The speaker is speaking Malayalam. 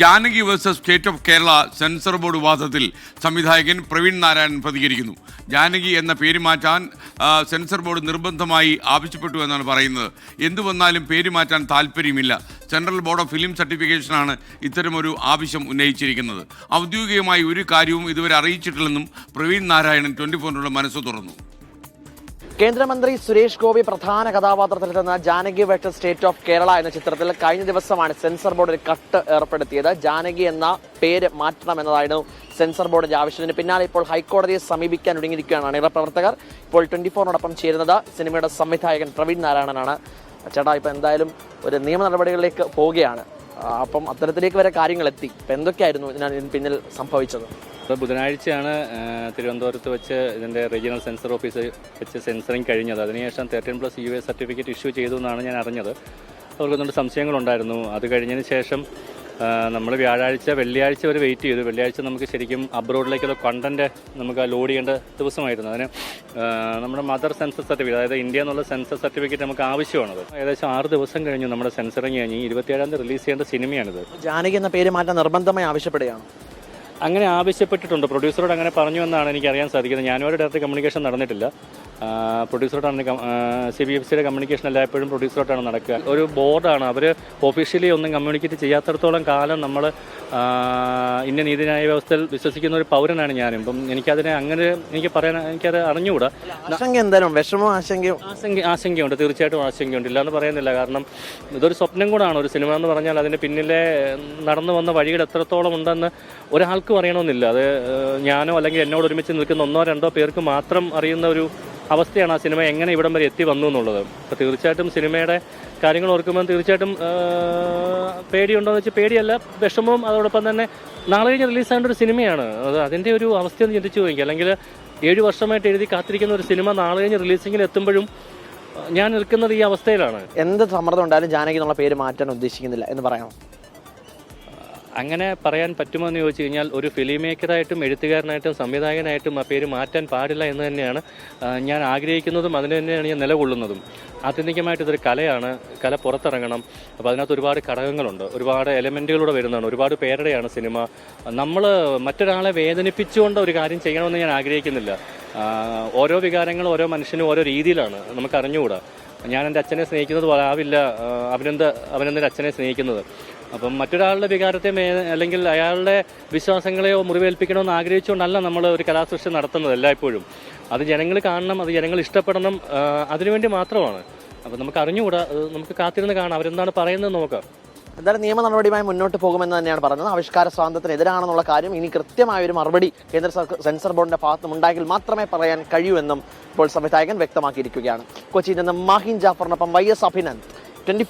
Janaki versus state of Kerala censor board വാദത്തിൽ സംവിധായകൻ പ്രവീൺ നാരായണൻ പ്രതികരിക്കുന്നു. ജാനകി എന്ന പേര് മാറ്റാൻ സെൻസർ ബോർഡ് നിർബന്ധമായി ആവശ്യപ്പെട്ടു എന്നാണ് പറയുന്നത്. എന്തു വന്നാലും പേര് മാറ്റാൻ താല്പര്യമില്ല. സെൻട്രൽ ബോർഡ് ഓഫ് ഫിലിം സർട്ടിഫിക്കേഷനാണ് ഇത്തരമൊരു ആവശ്യം ഉന്നയിച്ചിരിക്കുന്നത്. ഔദ്യോഗികമായി ഒരു കാര്യവും ഇതുവരെ അറിയിച്ചിട്ടില്ലെന്നും പ്രവീൺ നാരായണൻ ട്വന്റി ഫോറിനോട് മനസ്സ് തുറന്നു. കേന്ദ്രമന്ത്രി സുരേഷ് ഗോപി പ്രധാന കഥാപാത്രത്തിലെത്തുന്ന ജാനകി വെട്ട സ്റ്റേറ്റ് ഓഫ് കേരള എന്ന ചിത്രത്തിൽ കഴിഞ്ഞ ദിവസമാണ് സെൻസർ ബോർഡ് ഒരു കട്ട് ഏർപ്പെടുത്തിയത്. ജാനകി എന്ന പേര് മാറ്റണം എന്നതായിരുന്നു സെൻസർ ബോർഡിന്റെ ആവശ്യത്തിന് പിന്നാലെ ഇപ്പോൾ ഹൈക്കോടതിയെ സമീപിക്കാൻ ഒരുങ്ങിയിരിക്കുകയാണ് അണിയറ പ്രവർത്തകർ. ഇപ്പോൾ ട്വന്റി ഫോറിനോടൊപ്പം ചേരുന്നത് സിനിമയുടെ സംവിധായകൻ പ്രവീൺ നാരായണനാണ്. ചേട്ടാ ഇപ്പൊ എന്തായാലും ഒരു നിയമ നടപടികളിലേക്ക് പോവുകയാണ്. അപ്പം അത്തരത്തിലേക്ക് വരെ കാര്യങ്ങൾ എത്തി. എന്തൊക്കെയായിരുന്നു ഇതിന് പിന്നിൽ സംഭവിച്ചത്? ഇപ്പോൾ ബുധനാഴ്ചയാണ് തിരുവനന്തപുരത്ത് വെച്ച് ഇതിന്റെ റീജിയണൽ സെൻസർ ഓഫീസ് വെച്ച് സെൻസറിങ് കഴിഞ്ഞത്. അതിനുശേഷം thirteen plus U A certificate issue ചെയ്തു എന്നാണ് ഞാൻ അറിഞ്ഞത്. അവർക്ക് ഒന്നുകൊണ്ട് സംശയങ്ങളുണ്ടായിരുന്നു? അത് കഴിഞ്ഞതിന് ശേഷം നമ്മൾ വ്യാഴാഴ്ച വെള്ളിയാഴ്ച വരെ വെയിറ്റ് ചെയ്തു. വെള്ളിയാഴ്ച നമുക്ക് ശരിക്കും അബ്രോഡിലേക്കുള്ള കണ്ടന്റ് നമുക്ക് ലോഡ് ചെയ്യേണ്ട ദിവസമായിരുന്നു. അതിന് നമ്മുടെ മദർ സെൻസസ് സർട്ടിഫിക്കറ്റ് അതായത് ഇന്ത്യ എന്നുള്ള സെൻസർ സർട്ടിഫിക്കറ്റ് നമുക്ക് ആവശ്യമാണത്. ഏകദേശം ആറ് ദിവസം കഴിഞ്ഞു നമ്മുടെ സെൻസറിങ് കഴിഞ്ഞ്. ഇരുപത്തിയേഴാം തീയതി റിലീസ് ചെയ്യേണ്ട സിനിമയാണിത്. ജാനകി എന്ന പേര് മാറ്റാൻ നിർബന്ധമായി ആവശ്യപ്പെടുകയാണ്. അങ്ങനെ ആവശ്യപ്പെട്ടിട്ടുണ്ട്. പ്രൊഡ്യൂസറോട് അങ്ങനെ പറഞ്ഞു എന്നാണ് എനിക്ക് അറിയാൻ സാധിക്കുന്നത്. ഞാനും ഒരു ഡയറക്റ്റ് കമ്മ്യൂണിക്കേഷൻ നടന്നിട്ടില്ല. ആ, പ്രൊഡ്യൂസറോടാണ് സി ബി എഫ് സിയുടെ കമ്മ്യൂണിക്കേഷൻ എല്ലായ്പ്പോഴും പ്രൊഡ്യൂസറോട്ടാണ് നടക്കുക. ഒരു ബോർഡാണ് അവർ ഒഫീഷ്യലി ഒന്നും കമ്മ്യൂണിക്കേറ്റ് ചെയ്യാത്തടത്തോളം കാലം നമ്മൾ ഇന്ന നീതിന്യായ വ്യവസ്ഥയിൽ വിശ്വസിക്കുന്ന ഒരു പൗരനാണ് ഞാനും. ഇപ്പം എനിക്കതിനെ അങ്ങനെ എനിക്ക് പറയാൻ എനിക്കത് അറിഞ്ഞുകൂടാ. ആശങ്ക എന്തായാലും വിഷമോ ആശങ്കയോ? ആശങ്ക ആശങ്കയുണ്ട്. തീർച്ചയായിട്ടും ആശങ്കയുണ്ട്. ഇല്ലാന്ന് പറയുന്നില്ല കാരണം ഇതൊരു സ്വപ്നം കൂടാണ്. ഒരു സിനിമ എന്ന് പറഞ്ഞാൽ അതിന്റെ പിന്നിലെ നടന്നു വന്ന വഴികൾ എത്രത്തോളം ഉണ്ടെന്ന് ഒരാൾക്കും അറിയണമെന്നില്ല. അത് ഞാനോ അല്ലെങ്കിൽ എന്നോട് ഒരുമിച്ച് നിൽക്കുന്ന ഒന്നോ രണ്ടോ പേർക്ക് മാത്രം അറിയുന്ന ഒരു അവസ്ഥയാണ് ആ സിനിമ എങ്ങനെ ഇവിടം വരെ എത്തി വന്നു എന്നുള്ളത്. അപ്പോൾ തീർച്ചയായിട്ടും സിനിമയുടെ കാര്യങ്ങൾ ഓർക്കുമ്പോൾ തീർച്ചയായിട്ടും ഏഹ്, പേടിയുണ്ടോ എന്ന് വെച്ചാൽ പേടിയല്ല വിഷമവും അതോടൊപ്പം തന്നെ നാളെ കഴിഞ്ഞ് റിലീസാകേണ്ട ഒരു സിനിമയാണ്. അത് അതിന്റെ ഒരു അവസ്ഥ അവസ്ഥയൊന്ന് ചിന്തിച്ചു നോക്കി അല്ലെങ്കിൽ ഏഴ് വർഷമായിട്ട് എഴുതി കാത്തിരിക്കുന്ന ഒരു സിനിമ നാളെ കഴിഞ്ഞ് റിലീസിങ്ങിന് എത്തുമ്പോഴും ഞാൻ നിൽക്കുന്നത് ഈ അവസ്ഥയിലാണ്. എന്ത് സമ്മർദ്ദം ഉണ്ടായാലും ജാനകി എന്നുള്ള പേര് മാറ്റാൻ ഉദ്ദേശിക്കുന്നില്ല എന്ന് പറയാമോ? അങ്ങനെ പറയാൻ പറ്റുമോ എന്ന് ചോദിച്ചു കഴിഞ്ഞാൽ ഒരു ഫിലിം മേക്കറായിട്ടും എഴുത്തുകാരനായിട്ടും സംവിധായകനായിട്ടും ആ പേര് മാറ്റാൻ പാടില്ല എന്ന് തന്നെയാണ് ഞാൻ ആഗ്രഹിക്കുന്നതും അതിന് തന്നെയാണ് ഞാൻ നിലകൊള്ളുന്നതും. ആത്യന്തികമായിട്ട് ഇതൊരു കലയാണ്. കല പുറത്തിറങ്ങണം. അപ്പോൾ അതിനകത്ത് ഒരുപാട് ഘടകങ്ങളുണ്ട്. ഒരുപാട് എലമെന്റുകളൂടെ വരുന്നതാണ്. ഒരുപാട് പേരുടെയാണ് സിനിമ. നമ്മൾ മറ്റൊരാളെ വേദനിപ്പിച്ചുകൊണ്ട് ഒരു കാര്യം ചെയ്യണമെന്ന് ഞാൻ ആഗ്രഹിക്കുന്നില്ല. ഓരോ വികാരങ്ങളും ഓരോ മനുഷ്യനും ഓരോ രീതിയിലാണ്. നമുക്ക് അറിഞ്ഞുകൂടാ. ഞാൻ എന്റെ അച്ഛനെ സ്നേഹിക്കുന്നത് പോലെ ആവില്ല അവനെന്ത് അവനെന്തൊരു അച്ഛനെ സ്നേഹിക്കുന്നത്. അപ്പം മറ്റൊരാളുടെ വികാരത്തെ മേ അല്ലെങ്കിൽ അയാളുടെ വിശ്വാസങ്ങളെയോ മുറിവേൽപ്പിക്കണമെന്ന് ആഗ്രഹിച്ചുകൊണ്ടല്ല നമ്മൾ ഒരു കലാസൃഷ്ടി നടത്തുന്നത് എല്ലായ്പ്പോഴും. അത് ജനങ്ങൾ കാണണം അത് ജനങ്ങൾ ഇഷ്ടപ്പെടണം അതിനുവേണ്ടി മാത്രമാണ്. അപ്പം നമുക്ക് അറിഞ്ഞുകൂടാ നമുക്ക് കാത്തിരുന്ന് കാണാം അവരെന്താണ് പറയുന്നത് നോക്കാം. എന്തായാലും നിയമ നടപടിയുമായി മുന്നോട്ട് പോകുമെന്ന് തന്നെയാണ് പറഞ്ഞത്. ആവിഷ്കാര സ്വാതന്ത്ര്യത്തിന് എതിരാണെന്നുള്ള കാര്യം ഇനി കൃത്യമായ ഒരു മറുപടി കേന്ദ്ര സെൻസർ ബോർഡിന്റെ ഭാഗത്തും ഉണ്ടായെങ്കിൽ മാത്രമേ പറയാൻ കഴിയൂ എന്നും ഇപ്പോൾ സംവിധായകൻ വ്യക്തമാക്കിയിരിക്കുകയാണ്. കൊച്ചിയിൽ നിന്ന് മാഹിൻ ജാഫറിനൊപ്പം വൈ എസ് അഭിനന്ദ്. ട്വന്റി